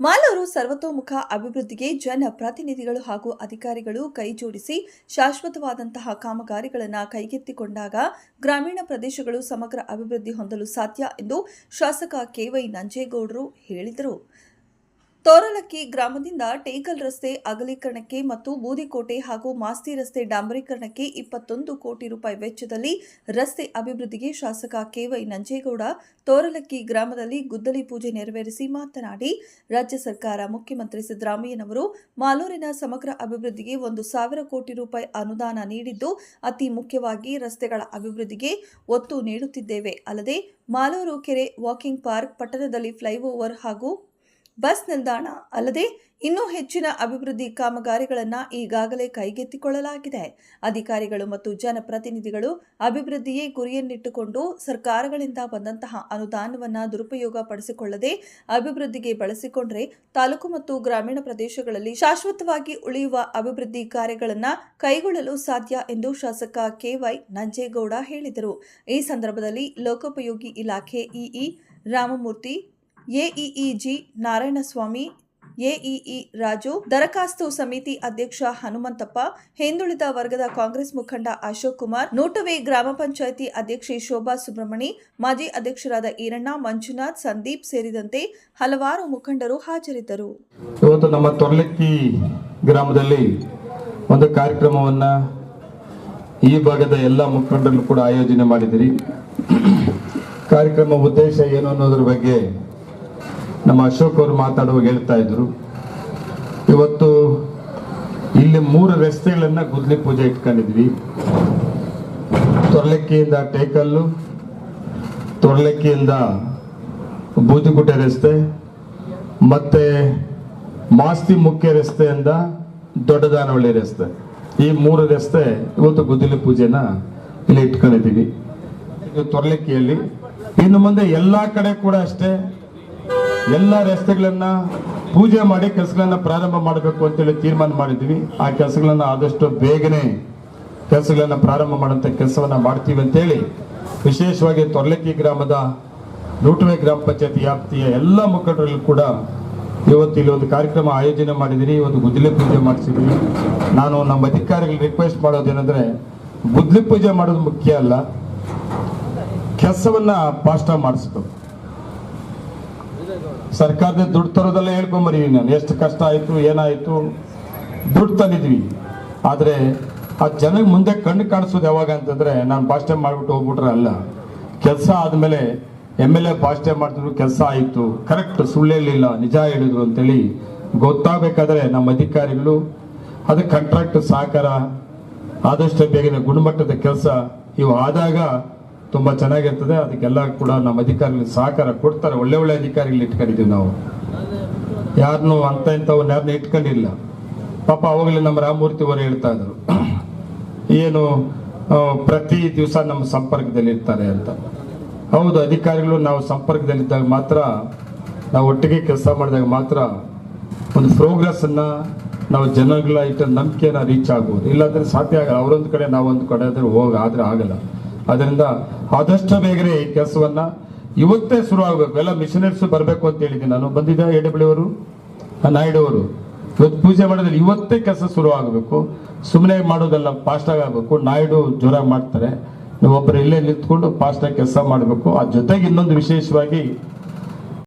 ಮಾಲೂರು ಸರ್ವತೋಮುಖ ಅಭಿವೃದ್ಧಿಗೆ ಜನಪ್ರತಿನಿಧಿಗಳು ಹಾಗೂ ಅಧಿಕಾರಿಗಳು ಕೈಜೋಡಿಸಿ ಶಾಶ್ವತವಾದಂತಹ ಕಾಮಗಾರಿಗಳನ್ನು ಕೈಗೆತ್ತಿಕೊಂಡಾಗ ಗ್ರಾಮೀಣ ಪ್ರದೇಶಗಳು ಸಮಗ್ರ ಅಭಿವೃದ್ಧಿ ಹೊಂದಲು ಸಾಧ್ಯ ಎಂದು ಶಾಸಕ ಕೆವೈ ನಂಜೇಗೌಡರು ಹೇಳಿದರು. ತೋರಲಕ್ಕಿ ಗ್ರಾಮದಿಂದ ಟೇಕಲ್ ರಸ್ತೆ ಅಗಲೀಕರಣಕ್ಕೆ ಮತ್ತು ಬೂದಿಕೋಟೆ ಹಾಗೂ ಮಾಸ್ತಿ ರಸ್ತೆ ಡಾಂಬರೀಕರಣಕ್ಕೆ ಇಪ್ಪತ್ತೊಂದು ಕೋಟಿ ರೂಪಾಯಿ ವೆಚ್ಚದಲ್ಲಿ ರಸ್ತೆ ಅಭಿವೃದ್ಧಿಗೆ ಶಾಸಕ ಕೆವೈ ನಂಜೇಗೌಡ ತೋರಲಕ್ಕಿ ಗ್ರಾಮದಲ್ಲಿ ಗುದ್ದಲಿ ಪೂಜೆ ನೆರವೇರಿಸಿ ಮಾತನಾಡಿ, ರಾಜ್ಯ ಸರ್ಕಾರ, ಮುಖ್ಯಮಂತ್ರಿ ಸಿದ್ದರಾಮಯ್ಯನವರು ಮಾಲೂರಿನ ಸಮಗ್ರ ಅಭಿವೃದ್ಧಿಗೆ ಒಂದು ಸಾವಿರ ಕೋಟಿ ರೂಪಾಯಿ ಅನುದಾನ ನೀಡಿದ್ದು, ಅತಿ ಮುಖ್ಯವಾಗಿ ರಸ್ತೆಗಳ ಅಭಿವೃದ್ಧಿಗೆ ಒತ್ತು ನೀಡುತ್ತಿದ್ದೇವೆ. ಅಲ್ಲದೆ, ಮಾಲೂರು ಕೆರೆ ವಾಕಿಂಗ್ ಪಾರ್ಕ್ ಪಟ್ಟಣದಲ್ಲಿ ಫ್ಲೈಓವರ್ ಹಾಗೂ ಬಸ್ ನಿಲ್ದಾಣ ಅಲ್ಲದೆ ಇನ್ನೂ ಹೆಚ್ಚಿನ ಅಭಿವೃದ್ಧಿ ಕಾಮಗಾರಿಗಳನ್ನು ಈಗಾಗಲೇ ಕೈಗೆತ್ತಿಕೊಳ್ಳಲಾಗಿದೆ. ಅಧಿಕಾರಿಗಳು ಮತ್ತು ಜನಪ್ರತಿನಿಧಿಗಳು ಅಭಿವೃದ್ಧಿಯೇ ಗುರಿಯನ್ನಿಟ್ಟುಕೊಂಡು ಸರ್ಕಾರಗಳಿಂದ ಬಂದಂತಹ ಅನುದಾನವನ್ನು ದುರುಪಯೋಗ ಪಡಿಸಿಕೊಳ್ಳದೆ ಅಭಿವೃದ್ಧಿಗೆ ಬಳಸಿಕೊಂಡರೆ ತಾಲೂಕು ಮತ್ತು ಗ್ರಾಮೀಣ ಪ್ರದೇಶಗಳಲ್ಲಿ ಶಾಶ್ವತವಾಗಿ ಉಳಿಯುವ ಅಭಿವೃದ್ಧಿ ಕಾರ್ಯಗಳನ್ನು ಕೈಗೊಳ್ಳಲು ಸಾಧ್ಯ ಎಂದು ಶಾಸಕ ಕೆವೈ ನಂಜೇಗೌಡ ಹೇಳಿದರು. ಈ ಸಂದರ್ಭದಲ್ಲಿ ಲೋಕೋಪಯೋಗಿ ಇಲಾಖೆ ಇಇ ರಾಮಮೂರ್ತಿ ಎಇಇಜಿ ನಾರಾಯಣಸ್ವಾಮಿ, ಎಇಇ ರಾಜು, ದರಖಾಸ್ತು ಸಮಿತಿ ಅಧ್ಯಕ್ಷ ಹನುಮಂತಪ್ಪ, ಹಿಂದುಳಿದ ವರ್ಗದ ಕಾಂಗ್ರೆಸ್ ಮುಖಂಡ ಅಶೋಕ್ ಕುಮಾರ್, ನೋಟವೆ ಗ್ರಾಮ ಪಂಚಾಯಿತಿ ಅಧ್ಯಕ್ಷೆ ಶೋಭಾ ಸುಬ್ರಹ್ಮಣಿ, ಮಾಜಿ ಅಧ್ಯಕ್ಷರಾದ ಈರಣ್ಣ, ಮಂಜುನಾಥ್, ಸಂದೀಪ್ ಸೇರಿದಂತೆ ಹಲವಾರು ಮುಖಂಡರು ಹಾಜರಿದ್ದರು. ಇವತ್ತು ನಮ್ಮ ತೊರ್ಲೆಕ್ಕಿ ಗ್ರಾಮದಲ್ಲಿ ಒಂದು ಕಾರ್ಯಕ್ರಮವನ್ನ ಈ ಭಾಗದ ಎಲ್ಲ ಮುಖಂಡರು ಕೂಡ ಆಯೋಜನೆ ಮಾಡಿದಿರಿ ಕಾರ್ಯಕ್ರಮ ಉದ್ದೇಶ ಏನು ಅನ್ನೋದ್ರ ಬಗ್ಗೆ ನಮ್ಮ ಅಶೋಕ್ ಅವರು ಮಾತಾಡುವಾಗ ಹೇಳ್ತಾ ಇದ್ರು, ಇವತ್ತು ಇಲ್ಲಿ ಮೂರು ರಸ್ತೆಗಳನ್ನ ಗುದ್ಲಿ ಪೂಜೆ ಇಟ್ಕೊಂಡಿದ್ವಿ. ತೊರ್ಲೆಕ್ಕಿಯಿಂದ ಟೇಕಲ್ಲು, ತೊರ್ಲೆಕ್ಕಿಯಿಂದ ಬೂದಿಗುಟ್ಟೆ ರಸ್ತೆ, ಮತ್ತೆ ಮಾಸ್ತಿ ಮುಖ್ಯ ರಸ್ತೆಯಿಂದ ದೊಡ್ಡದಾನವಳ್ಳಿ ರಸ್ತೆ. ಈ ಮೂರು ರಸ್ತೆ ಇವತ್ತು ಗುದ್ದಲಿ ಪೂಜೆನ ಇಲ್ಲಿ ಇಟ್ಕೊಂಡಿದ್ದೀವಿ. ತೊರ್ಲೆಕ್ಕಿಯಲ್ಲಿ. ಇನ್ನು ಮುಂದೆ ಎಲ್ಲಾ ಕಡೆ ಕೂಡ ಅಷ್ಟೇ ಎಲ್ಲ ರಸ್ತೆಗಳನ್ನ ಪೂಜೆ ಮಾಡಿ ಕೆಲಸಗಳನ್ನ ಪ್ರಾರಂಭ ಮಾಡಬೇಕು ಅಂತೇಳಿ ತೀರ್ಮಾನ ಮಾಡಿದ್ವಿ ಆ ಕೆಲಸಗಳನ್ನ ಆದಷ್ಟು ಬೇಗನೆ ಕೆಲಸಗಳನ್ನ ಪ್ರಾರಂಭ ಮಾಡುವಂತ ಕೆಲಸವನ್ನ ಮಾಡ್ತೀವಿ ಅಂತೇಳಿ ವಿಶೇಷವಾಗಿ ತೊರ್ಲಕ್ಕಿ ಗ್ರಾಮದ ನೂಟವೆ ಗ್ರಾಮ ಪಂಚಾಯತಿ ವ್ಯಾಪ್ತಿಯ ಎಲ್ಲ ಮುಖಂಡರಲ್ಲೂ ಕೂಡ ಇವತ್ತು ಇಲ್ಲಿ ಒಂದು ಕಾರ್ಯಕ್ರಮ ಆಯೋಜನೆ ಮಾಡಿದಿರಿ ಒಂದು ಗುದ್ದಲಿ ಪೂಜೆ ಮಾಡಿಸಿದ್ವಿ ನಾನು ನಮ್ಮ ಅಧಿಕಾರಿಗಳಿಗೆ ರಿಕ್ವೆಸ್ಟ್ ಮಾಡೋದೇನೆಂದ್ರೆ ಗುದ್ದಲಿ ಪೂಜೆ ಮಾಡೋದು ಮುಖ್ಯ ಅಲ್ಲ, ಕೆಲಸವನ್ನ ಫಾಸ್ಟಾಗಿ ಮಾಡಿಸ್ಬೇಕು. ಸರ್ಕಾರದ ದುಡ್ಡು ತರೋದೆಲ್ಲ ಹೇಳ್ಕೊಂಬರಿ ನಾನು. ಎಷ್ಟು ಕಷ್ಟ ಆಯಿತು, ಏನಾಯಿತು? ದುಡ್ಡು ತಂದಿದ್ವಿ. ಆದರೆ ಆ ಜನಕ್ಕೆ ಮುಂದೆ ಕಣ್ಣು ಕಾಣಿಸೋದು ಯಾವಾಗ ಅಂತಂದರೆ ನಾನು ಭಾಷೆ ಮಾಡಿಬಿಟ್ಟು ಹೋಗ್ಬಿಟ್ರೆ ಅಲ್ಲ. ಕೆಲಸ ಆದಮೇಲೆ ಎಂ ಎಲ್ ಎ ಭಾಷಣ ಮಾಡ್ತಿದ್ರು, ಕೆಲಸ ಆಯಿತು. ಕರೆಕ್ಟ್ ಸುಳ್ಳೇಲಿಲ್ಲ ನಿಜ ಹೇಳಿದ್ರು ಅಂತೇಳಿ ಗೊತ್ತಾಗಬೇಕಾದ್ರೆ ನಮ್ಮ ಅಧಿಕಾರಿಗಳು, ಅದು ಕಾಂಟ್ರಾಕ್ಟ್ ಸಹಕಾರ, ಆದಷ್ಟು ಬೇಗನೆ ಗುಣಮಟ್ಟದ ಕೆಲಸ ಇವು ಆದಾಗ ತುಂಬಾ ಚೆನ್ನಾಗಿರ್ತದೆ. ಅದಕ್ಕೆಲ್ಲ ಕೂಡ ನಮ್ಮ ಅಧಿಕಾರಿಗಳಿಗೆ ಸಹಕಾರ ಕೊಡ್ತಾರೆ. ಒಳ್ಳೆ ಒಳ್ಳೆ ಅಧಿಕಾರಿಗಳು ಇಟ್ಕೊಂಡಿದ್ದೀವಿ ನಾವು. ಯಾರನ್ನೂ ಅಂತ ಇಂಥವನ್ನ ಯಾರನ್ನ ಇಟ್ಕೊಂಡಿಲ್ಲ. ಪಾಪ ಅವಾಗಲೇ ನಮ್ಮ ರಾಮಮೂರ್ತಿ ಅವರು ಹೇಳ್ತಾ ಇದ್ರು. ಏನು ಪ್ರತಿ ದಿವಸ ನಮ್ಮ ಸಂಪರ್ಕದಲ್ಲಿ ಇರ್ತಾರೆ ಅಂತ. ಹೌದು, ಅಧಿಕಾರಿಗಳು ನಾವು ಸಂಪರ್ಕದಲ್ಲಿದ್ದಾಗ ಮಾತ್ರ, ನಾವು ಒಟ್ಟಿಗೆ ಕೆಲಸ ಮಾಡಿದಾಗ ಮಾತ್ರ ಒಂದು ಪ್ರೋಗ್ರೆಸ್ ಅನ್ನ ನಾವು ಜನಗಳ ಇಟ್ಟ ನಂಬಿಕೆನ ರೀಚ್ ಆಗ್ಬೋದು. ಇಲ್ಲಾಂದ್ರೆ ಸಾಧ್ಯ ಆಗಲ್ಲ. ಅವರೊಂದು ಕಡೆ ನಾವೊಂದು ಕಡೆ ಆದ್ರೆ ಹೋಗ, ಆದರೆ ಆಗಲ್ಲ. ಅದರಿಂದ ಆದಷ್ಟು ಬೇಗನೆ ಈ ಕೆಲಸವನ್ನ ಇವತ್ತೇ ಶುರು ಆಗಬೇಕು ಎಲ್ಲ ಮಿಷನರೀಸ್ ಬರಬೇಕು ಅಂತ ಹೇಳಿದ್ದೀನಿ. ನಾನು ಬಂದಿದ್ದ ಎ ಡಬ್ಲ್ಯೂ ನಾಯ್ಡು ಅವರು. ಇವತ್ತು ಪೂಜೆ ಮಾಡಿದ್ರೆ ಇವತ್ತೇ ಕೆಲಸ ಶುರು ಆಗಬೇಕು ಸುಮ್ಮನೆ ಮಾಡೋದಲ್ಲ ಫಾಸ್ಟಾಗಿ ಆಗಬೇಕು. ನಾಯ್ಡು ಜ್ವರ ಮಾಡ್ತಾರೆ. ನೀವೊಬ್ಬರು ಇಲ್ಲೇ ನಿಂತ್ಕೊಂಡು ಫಾಸ್ಟಾಗಿ ಕೆಲಸ ಮಾಡಬೇಕು. ಆ ಜೊತೆಗೆ ಇನ್ನೊಂದು ವಿಶೇಷವಾಗಿ